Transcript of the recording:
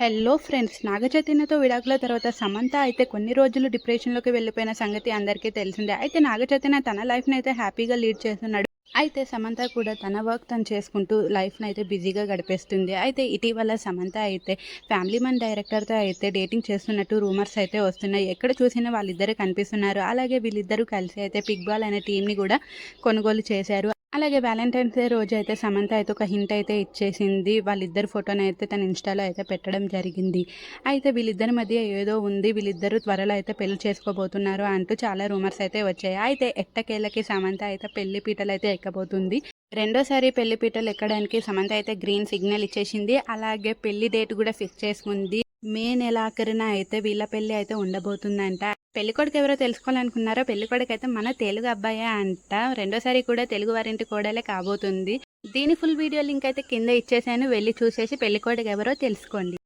Hello friends నాగచైతన్యతో విడాకుల తర్వాత సమంత అయితే కొన్ని రోజులు డిప్రెషన్లోకి వెళ్ళిపోయిన సంగతి అందరికీ తెలిసిందే. అయితే నాగచైతన్య తన లైఫ్ని అయితే హ్యాపీగా లీడ్ చేస్తున్నాడు. అయితే సమంత కూడా తన వర్క్ తను చేసుకుంటూ లైఫ్ని అయితే బిజీగా గడిపేస్తుంది. అయితే ఇటీవల సమంత అయితే ఫ్యామిలీ మన్ డైరెక్టర్తో అయితే డేటింగ్ చేస్తున్నట్టు రూమర్స్ అయితే వస్తున్నాయి. ఎక్కడ చూసినా వాళ్ళిద్దరే కనిపిస్తున్నారు. అలాగే వీళ్ళిద్దరూ కలిసి అయితే పిక్ బాల్ అనే టీంని కూడా కొనుగోలు చేశారు. అలాగే వ్యాలంటైన్స్ డే రోజు అయితే సమంత అయితే ఒక హింట్ అయితే ఇచ్చేసింది. వాళ్ళిద్దరు ఫోటోని అయితే తన ఇన్స్టాలో అయితే పెట్టడం జరిగింది. అయితే వీళ్ళిద్దరి మధ్య ఏదో ఉంది. వీళ్ళిద్దరూ త్వరలో అయితే పెళ్ళి చేసుకోబోతున్నారు అంటూ చాలా రూమర్స్ అయితే వచ్చాయి. అయితే ఎట్టకేళ్ళకి సమంత అయితే పెళ్ళి పీటలు అయితే ఎక్కబోతుంది. రెండోసారి పెళ్ళి పీటలు ఎక్కడానికి సమంత అయితే గ్రీన్ సిగ్నల్ ఇచ్చేసింది. అలాగే పెళ్ళి డేట్ కూడా ఫిక్స్ చేసుకుంది. మే నెలాఖరున అయితే వీళ్ళ పెళ్ళి అయితే ఉండబోతుందంట. పెళ్ళికొడుకు ఎవరో తెలుసుకోవాలనుకున్నారో పెళ్ళికొడుకు అయితే మన తెలుగు అబ్బాయే అంట. రెండోసారి కూడా తెలుగు వారింటి కోడలే కాబోతుంది. దీని ఫుల్ వీడియో లింక్ అయితే కింద ఇచ్చేసాను. వెళ్ళి చూసేసి పెళ్ళికొడుకు ఎవరో తెలుసుకోండి.